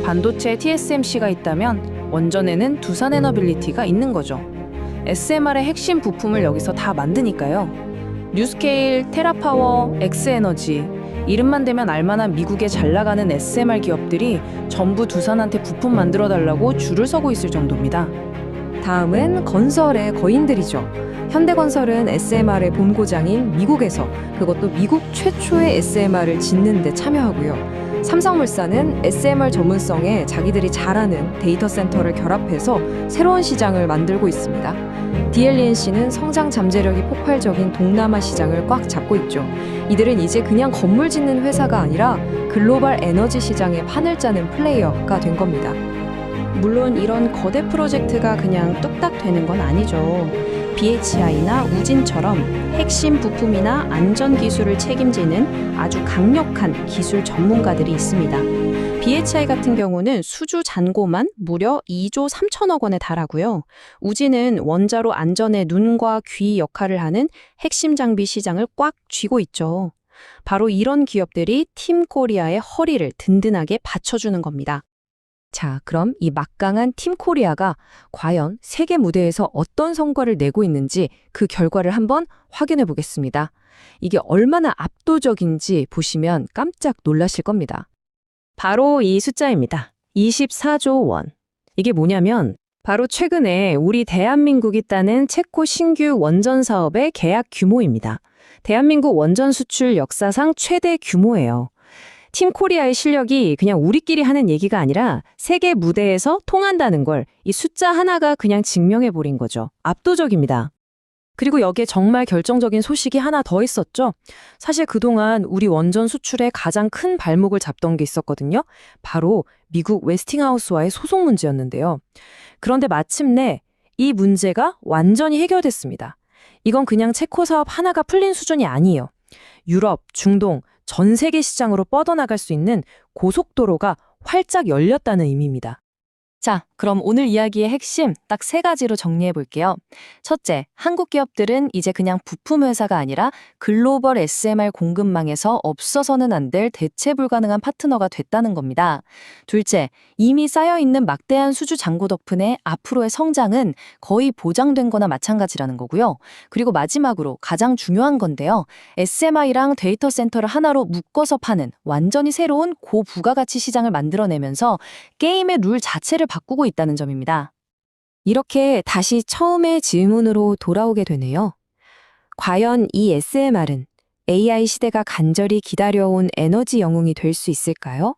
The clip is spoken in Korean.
반도체 TSMC가 있다면 원전에는 두산 에너빌리티가 있는 거죠. SMR의 핵심 부품을 여기서 다 만드니까요. 뉴스케일, 테라파워, 엑스에너지 이름만 대면 알만한 미국의 잘 나가는 SMR 기업들이 전부 두산한테 부품 만들어 달라고 줄을 서고 있을 정도입니다. 다음은 건설의 거인들이죠. 현대건설은 SMR의 본고장인 미국에서 그것도 미국 최초의 SMR을 짓는 데 참여하고요. 삼성물산은 SMR 전문성에 자기들이 잘하는 데이터 센터를 결합해서 새로운 시장을 만들고 있습니다. DLNC는 성장 잠재력이 폭발적인 동남아 시장을 꽉 잡고 있죠. 이들은 이제 그냥 건물 짓는 회사가 아니라 글로벌 에너지 시장의 판을 짜는 플레이어가 된 겁니다. 물론 이런 거대 프로젝트가 그냥 뚝딱 되는 건 아니죠. BHI나 우진처럼 핵심 부품이나 안전 기술을 책임지는 아주 강력한 기술 전문가들이 있습니다. BHI 같은 경우는 수주 잔고만 무려 2조 3천억 원에 달하고요. 우진은 원자로 안전의 눈과 귀 역할을 하는 핵심 장비 시장을 꽉 쥐고 있죠. 바로 이런 기업들이 팀 코리아의 허리를 든든하게 받쳐주는 겁니다. 자, 그럼 이 막강한 팀 코리아가 과연 세계 무대에서 어떤 성과를 내고 있는지 그 결과를 한번 확인해 보겠습니다. 이게 얼마나 압도적인지 보시면 깜짝 놀라실 겁니다. 바로 이 숫자입니다. 24조 원. 이게 뭐냐면 바로 최근에 우리 대한민국이 따낸 체코 신규 원전 사업의 계약 규모입니다. 대한민국 원전 수출 역사상 최대 규모예요. 팀 코리아의 실력이 그냥 우리끼리 하는 얘기가 아니라 세계 무대에서 통한다는 걸 이 숫자 하나가 그냥 증명해 버린 거죠. 압도적입니다. 그리고 여기에 정말 결정적인 소식이 하나 더 있었죠. 사실 그동안 우리 원전 수출에 가장 큰 발목을 잡던 게 있었거든요. 바로 미국 웨스팅하우스와의 소송 문제였는데요. 그런데 마침내 이 문제가 완전히 해결됐습니다. 이건 그냥 체코 사업 하나가 풀린 수준이 아니에요. 유럽, 중동, 전 세계 시장으로 뻗어나갈 수 있는 고속도로가 활짝 열렸다는 의미입니다. 자, 그럼 오늘 이야기의 핵심 딱 세 가지로 정리해 볼게요. 첫째, 한국 기업들은 이제 그냥 부품 회사가 아니라 글로벌 SMR 공급망에서 없어서는 안 될 대체 불가능한 파트너가 됐다는 겁니다. 둘째, 이미 쌓여 있는 막대한 수주 잔고 덕분에 앞으로의 성장은 거의 보장된 거나 마찬가지라는 거고요. 그리고 마지막으로 가장 중요한 건데요. SMI랑 데이터 센터를 하나로 묶어서 파는 완전히 새로운 고부가가치 시장을 만들어내면서 게임의 룰 자체를 바꾸고 있다는 점입니다. 이렇게 다시 처음의 질문으로 돌아오게 되네요. 과연 이 SMR은 AI 시대가 간절히 기다려온 에너지 영웅이 될 수 있을까요?